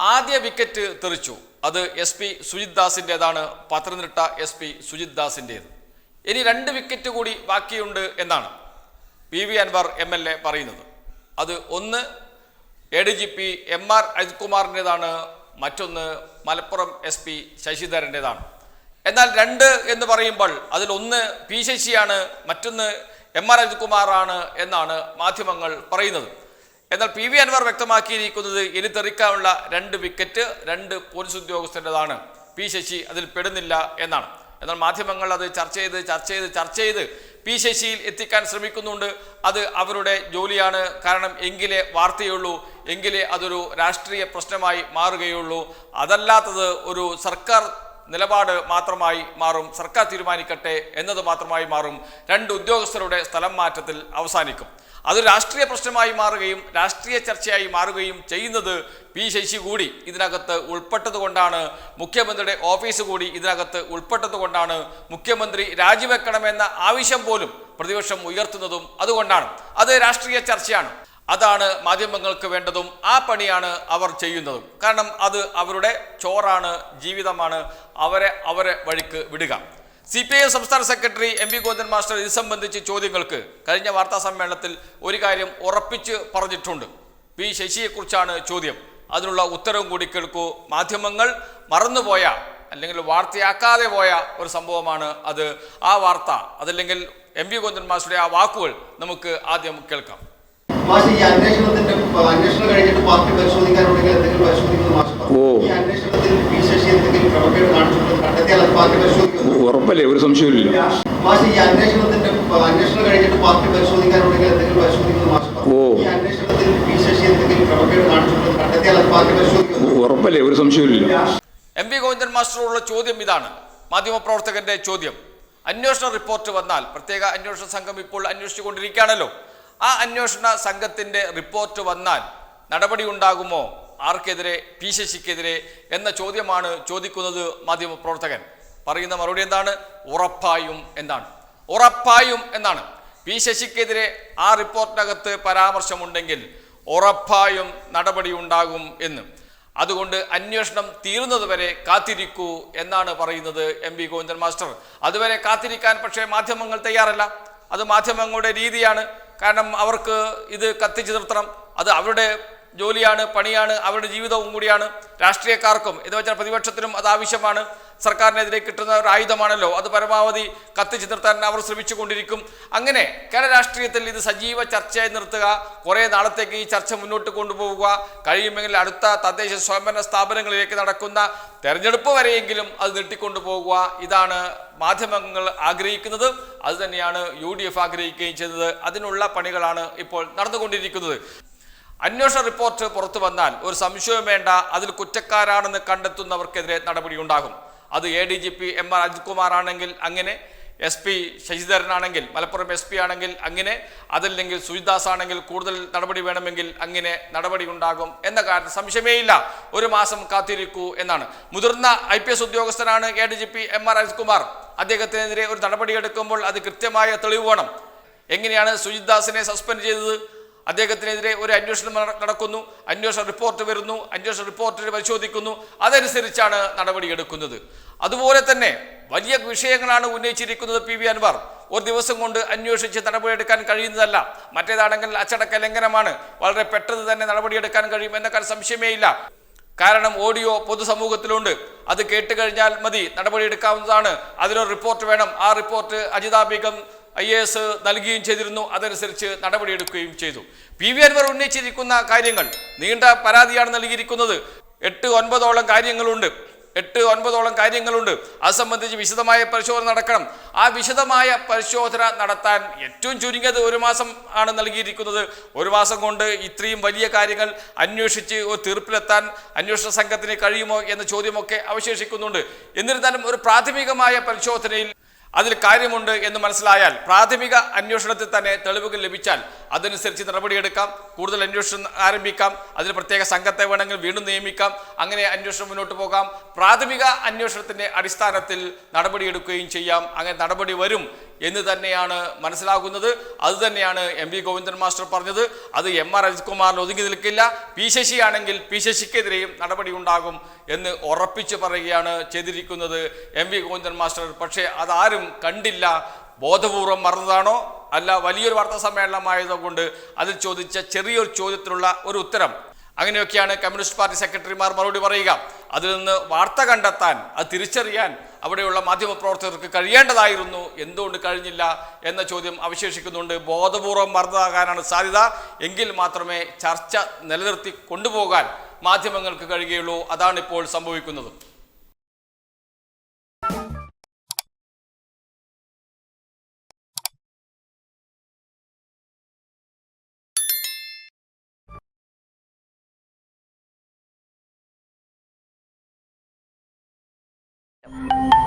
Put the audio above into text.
ആദ്യ വിക്കറ്റ് തെറിച്ചു. അത് എസ് പി സുജിത് ദാസിന്റെതാണ് പത്തനംതിട്ട എസ് പി സുജിത് ദാസിന്റേത് ഇനി രണ്ട് വിക്കറ്റ് കൂടി ബാക്കിയുണ്ട് എന്നാണ് P V Anvar M L A പറയുന്നത്. അത് ഒന്ന് A D G P M R Ajith കുമാറിന്റെതാണ് മറ്റൊന്ന് മലപ്പുറം എസ് പി ശശിധരന്റെതാണ് എന്നാൽ രണ്ട് എന്ന് പറയുമ്പോൾ അതിൽ ഒന്ന് പി ശശിയാണ് മറ്റൊന്ന് എം ആർ അജിത് കുമാറാണ് എന്നാണ് മാധ്യമങ്ങൾ പറയുന്നത്. എന്നാൽ പി വി അൻവർ വ്യക്തമാക്കിയിരിക്കുന്നത് ഇനി തെറിക്കാനുള്ള രണ്ട് വിക്കറ്റ് രണ്ട് പോലീസ് ഉദ്യോഗസ്ഥന്റെതാണ് പി ശശി അതിൽ പെടുന്നില്ല എന്നാണ്. എന്നാൽ മാധ്യമങ്ങൾ അത് ചർച്ച ചെയ്ത് ചർച്ച ചെയ്ത് ചർച്ച ചെയ്ത് പി ശശിയിൽ എത്തിക്കാൻ ശ്രമിക്കുന്നുണ്ട്. അത് അവരുടെ ജോലിയാണ്. കാരണം എങ്കിലേ വാർത്തയുള്ളൂ എങ്കിലേ അതൊരു രാഷ്ട്രീയ പ്രശ്നമായി മാറുകയുള്ളൂ. അതല്ലാത്തത് ഒരു സർക്കാർ നിലപാട് മാത്രമായി മാറും സർക്കാർ തീരുമാനിക്കട്ടെ എന്നത് മാത്രമായി മാറും രണ്ട് ഉദ്യോഗസ്ഥരുടെ സ്ഥലം മാറ്റത്തിൽ അവസാനിക്കും. അത് രാഷ്ട്രീയ പ്രശ്നമായി മാറുകയും രാഷ്ട്രീയ ചർച്ചയായി മാറുകയും ചെയ്യുന്നത് പി ശശി കൂടി ഇതിനകത്ത് ഉൾപ്പെട്ടതുകൊണ്ടാണ് മുഖ്യമന്ത്രിയുടെ ഓഫീസ് കൂടി ഇതിനകത്ത് ഉൾപ്പെട്ടതുകൊണ്ടാണ് മുഖ്യമന്ത്രി രാജിവെക്കണമെന്ന ആവശ്യം പോലും പ്രതിപക്ഷം ഉയർത്തുന്നതും അതുകൊണ്ടാണ്. അത് രാഷ്ട്രീയ ചർച്ചയാണ്. അതാണ് മാധ്യമങ്ങൾക്ക് വേണ്ടതും ആ പണിയാണ് അവർ ചെയ്യുന്നതും. കാരണം അത് അവരുടെ ചോറാണ് ജീവിതമാണ്. അവരെ അവരെ വഴിക്ക് വിടുക. സി പി ഐ സംസ്ഥാന secretary M V Govindan master ഇത് സംബന്ധിച്ച് ചോദ്യങ്ങൾക്ക് കഴിഞ്ഞ വാർത്താ സമ്മേളനത്തിൽ ഒരു കാര്യം ഉറപ്പിച്ച് പറഞ്ഞിട്ടുണ്ട്. പി ശശിയെക്കുറിച്ചാണ് ചോദ്യം. അതിനുള്ള ഉത്തരവും കൂടി കേൾക്കൂ. മാധ്യമങ്ങൾ മറന്നുപോയ അല്ലെങ്കിൽ വാർത്തയാക്കാതെ പോയ ഒരു സംഭവമാണ് അത്. ആ വാർത്ത അതല്ലെങ്കിൽ എം വി ഗോവിന്ദൻ മാസ്റ്ററുടെ ആ വാക്കുകൾ നമുക്ക് ആദ്യം കേൾക്കാം. മാഷ് ഈ അന്വേഷണത്തിന്റെ അന്വേഷണം കഴിഞ്ഞിട്ട് പാർട്ടി പരിശോധിക്കാനുണ്ടെങ്കിൽ എന്തെങ്കിലും പരിശോധിക്കുന്നു മാഷ് ഓ. ഈ അന്വേഷണത്തിൽ പി ശശി എന്തെങ്കിലും ക്രമക്കേട് കാണിച്ചിട്ടുണ്ടെന്ന് കണ്ടെത്തിയാൽ അത് പാർട്ടി പരിശോധിക്കുന്നു. ഉറപ്പല്ലേ? ഒരു സംശയമില്ല മാഷ് ഈ അന്വേഷണത്തിന്റെ അന്വേഷണം കഴിഞ്ഞിട്ട് പാർട്ടി പരിശോധിക്കാനുണ്ടെങ്കിൽ എന്തെങ്കിലും പരിശോധിക്കുന്നു മാഷ് ഓ. ഈ അന്വേഷണത്തിൽ പി ശശി എന്തെങ്കിലും ക്രമക്കേട് കാണിച്ചിട്ടുണ്ടെന്ന് കണ്ടെത്തിയാൽ അത് പാർട്ടി പരിശോധിക്കുന്നു. ഉറപ്പല്ലേ? ഒരു സംശയമില്ല എം വി ഗോവിന്ദൻ മാസ്റ്ററോടുള്ള ചോദ്യം ഇതാണ്. മാധ്യമപ്രവർത്തകന്റെ ചോദ്യം. അന്വേഷണ റിപ്പോർട്ട് വന്നാൽ പ്രത്യേക അന്വേഷണ സംഘം ഇപ്പോൾ അന്വേഷിച്ചുകൊണ്ടിരിക്കുകയാണല്ലോ. ആ അന്വേഷണ സംഘത്തിന്റെ റിപ്പോർട്ട് വന്നാൽ നടപടി ഉണ്ടാകുമോ? ആർക്കെതിരെ പി ശശിക്കെതിരെ എന്ന ചോദ്യമാണ് ചോദിക്കുന്നത് മാധ്യമപ്രവർത്തകൻ പറയുന്ന മറുപടി എന്താണ്? ഉറപ്പായും എന്താണ് ഉറപ്പായും എന്നാണ്. പി ശശിക്കെതിരെ ആ റിപ്പോർട്ടിനകത്ത് പരാമർശമുണ്ടെങ്കിൽ ഉറപ്പായും നടപടി ഉണ്ടാകും എന്ന്. അതുകൊണ്ട് അന്വേഷണം തീരുന്നതുവരെ കാത്തിരിക്കൂ എന്നാണ് പറയുന്നത് എം വി ഗോവിന്ദൻ മാസ്റ്റർ. അതുവരെ കാത്തിരിക്കാൻ പക്ഷേ മാധ്യമങ്ങൾ തയ്യാറല്ല. അത് മാധ്യമങ്ങളുടെ രീതിയാണ്. കാരണം അവർക്ക് ഇത് കത്തിച്ചു നിർത്തണം. അത് അവരുടെ ജോലിയാണ് പണിയാണ് അവരുടെ ജീവിതവും കൂടിയാണ്. രാഷ്ട്രീയക്കാർക്കും എന്ന് വെച്ചാൽ പ്രതിപക്ഷത്തിനും അത് ആവശ്യമാണ്. സർക്കാരിനെതിരെ കിട്ടുന്ന ഒരു ആയുധമാണല്ലോ. അത് പരമാവധി കത്തിച്ചു നിർത്താൻ അവർ ശ്രമിച്ചുകൊണ്ടിരിക്കും. അങ്ങനെ കേരള രാഷ്ട്രീയത്തിൽ ഇത് സജീവ ചർച്ചയായി നിർത്തുക കുറേ നാളത്തേക്ക് ഈ ചർച്ച മുന്നോട്ട് കൊണ്ടുപോവുക കഴിയുമെങ്കിൽ അടുത്ത തദ്ദേശ സ്വയംഭരണ സ്ഥാപനങ്ങളിലേക്ക് നടക്കുന്ന തെരഞ്ഞെടുപ്പ് വരെയെങ്കിലും അത് നീട്ടിക്കൊണ്ടുപോകുക ഇതാണ് മാധ്യമങ്ങൾ ആഗ്രഹിക്കുന്നത്. അതുതന്നെയാണ് യു ഡി എഫ് ആഗ്രഹിക്കുകയും ചെയ്തത്. അതിനുള്ള പണികളാണ് ഇപ്പോൾ നടന്നുകൊണ്ടിരിക്കുന്നത്. അന്വേഷണ റിപ്പോർട്ട് പുറത്തു വന്നാൽ ഒരു സംശയം വേണ്ട. അതിൽ കുറ്റക്കാരാണെന്ന് കണ്ടെത്തുന്നവർക്കെതിരെ നടപടി ഉണ്ടാകും അത് A D G P M R Ajith Kumar ആണെങ്കിൽ അങ്ങനെ എസ് പി ശശിധരനാണെങ്കിൽ മലപ്പുറം എസ് പി ആണെങ്കിൽ അങ്ങനെ അതല്ലെങ്കിൽ സുജിദാസ് ആണെങ്കിൽ കൂടുതൽ നടപടി വേണമെങ്കിൽ അങ്ങനെ നടപടി ഉണ്ടാകും എന്ന കാര്യത്തിൽ സംശയമേ ഇല്ല. ഒരു മാസം കാത്തിരിക്കൂ എന്നാണ്. മുതിർന്ന ഐ പി എസ് ഉദ്യോഗസ്ഥനാണ് A D G P M R Ajith Kumar അദ്ദേഹത്തിനെതിരെ ഒരു നടപടി എടുക്കുമ്പോൾ അത് കൃത്യമായ തെളിവ് വേണം. എങ്ങനെയാണ് സുജിദാസിനെ സസ്പെൻഡ് ചെയ്തത്? അദ്ദേഹത്തിനെതിരെ ഒരു അന്വേഷണം നടക്കുന്നു. അന്വേഷണ റിപ്പോർട്ട് വരുന്നു. അന്വേഷണ റിപ്പോർട്ടിൽ പരിശോധിക്കുന്നു. അതനുസരിച്ചാണ് നടപടിയെടുക്കുന്നത് അതുപോലെ തന്നെ വലിയ വിഷയങ്ങളാണ് ഉന്നയിച്ചിരിക്കുന്നത് പി വി അൻവർ. ഒരു ദിവസം കൊണ്ട് അന്വേഷിച്ച് നടപടിയെടുക്കാൻ കഴിയുന്നതല്ല. മറ്റേതാണെങ്കിൽ അച്ചടക്ക ലംഘനമാണ്. വളരെ പെട്ടെന്ന് തന്നെ നടപടിയെടുക്കാൻ കഴിയും സംശയമേയില്ല സംശയമേ ഇല്ല. കാരണം ഓഡിയോ പൊതുസമൂഹത്തിലുണ്ട്. അത് കേട്ട് കഴിഞ്ഞാൽ മതി നടപടിയെടുക്കാവുന്നതാണ്. അതിനൊരു റിപ്പോർട്ട് വേണം. ആ റിപ്പോർട്ട് അജിതാബികം ഐ എ എസ് നൽകുകയും ചെയ്തിരുന്നു. അതനുസരിച്ച് നടപടിയെടുക്കുകയും ചെയ്തു. പി വി അൻവർ ഉന്നയിച്ചിരിക്കുന്ന കാര്യങ്ങൾ നീണ്ട പരാതിയാണ് നൽകിയിരിക്കുന്നത്. എട്ട് ഒൻപതോളം കാര്യങ്ങളുണ്ട്. എട്ട് ഒൻപതോളം കാര്യങ്ങളുണ്ട്. അത് സംബന്ധിച്ച് വിശദമായ പരിശോധന നടക്കണം. ആ വിശദമായ പരിശോധന നടത്താൻ ഏറ്റവും ചുരുങ്ങിയത് ഒരു മാസം ആണ് നൽകിയിരിക്കുന്നത്. ഒരു മാസം കൊണ്ട് ഇത്രയും വലിയ കാര്യങ്ങൾ അന്വേഷിച്ച് ഒരു തീർപ്പിലെത്താൻ അന്വേഷണ സംഘത്തിന് കഴിയുമോ എന്ന ചോദ്യമൊക്കെ അവശേഷിക്കുന്നുണ്ട്. എന്നിരുന്നാലും ഒരു പ്രാഥമികമായ പരിശോധനയിൽ അതിൽ കാര്യമുണ്ട് എന്ന് മനസ്സിലായാൽ പ്രാഥമിക അന്വേഷണത്തിൽ തന്നെ തെളിവുകൾ ലഭിച്ചാൽ അതനുസരിച്ച് നടപടിയെടുക്കാം കൂടുതൽ അന്വേഷണം ആരംഭിക്കാം. അതിന് പ്രത്യേക സംഘത്തെ വേണമെങ്കിൽ വീണ്ടും നിയമിക്കാം. അങ്ങനെ അന്വേഷണം മുന്നോട്ട് പോകാം. പ്രാഥമിക അന്വേഷണത്തിന്റെ അടിസ്ഥാനത്തിൽ നടപടിയെടുക്കുകയും ചെയ്യാം. അങ്ങനെ നടപടി വരും എന്ന് തന്നെയാണ് മനസ്സിലാകുന്നത്. അത് തന്നെയാണ് എം വി ഗോവിന്ദൻ മാസ്റ്റർ പറഞ്ഞത്. അത് എം ആർ അജിത്കുമാറിന് ഒതുങ്ങി നിൽക്കില്ല. പി ശശിയാണെങ്കിൽ പി ശശിക്കെതിരെയും നടപടി ഉണ്ടാകും എന്ന് ഉറപ്പിച്ചു പറയുകയാണ് ചെയ്തിരിക്കുന്നത് എം വി ഗോവിന്ദൻ മാസ്റ്റർ. പക്ഷേ അതാരും കണ്ടില്ല. ബോധപൂർവം മറന്നതാണോ? അല്ല വലിയൊരു വാർത്താ സമ്മേളനമായതുകൊണ്ട് അതിൽ ചോദിച്ച ചെറിയൊരു ചോദ്യത്തിനുള്ള ഒരു ഉത്തരം അങ്ങനെയൊക്കെയാണ് കമ്മ്യൂണിസ്റ്റ് പാർട്ടി സെക്രട്ടറിമാർ മറുപടി പറയുക. അതിൽ നിന്ന് വാർത്ത കണ്ടെത്താൻ അത് തിരിച്ചറിയാൻ അവിടെയുള്ള മാധ്യമപ്രവർത്തകർക്ക് കഴിയേണ്ടതായിരുന്നു. എന്തുകൊണ്ട് കഴിഞ്ഞില്ല എന്ന ചോദ്യം അവശേഷിക്കുന്നുണ്ട്. ബോധപൂർവം മറന്നതാകാനാണ് സാധ്യത. എങ്കിൽ മാത്രമേ ചർച്ച നിലനിർത്തി കൊണ്ടുപോകാൻ മാധ്യമങ്ങൾക്ക് കഴിയുകയുള്ളൂ. അതാണ് ഇപ്പോൾ സംഭവിക്കുന്നത്. you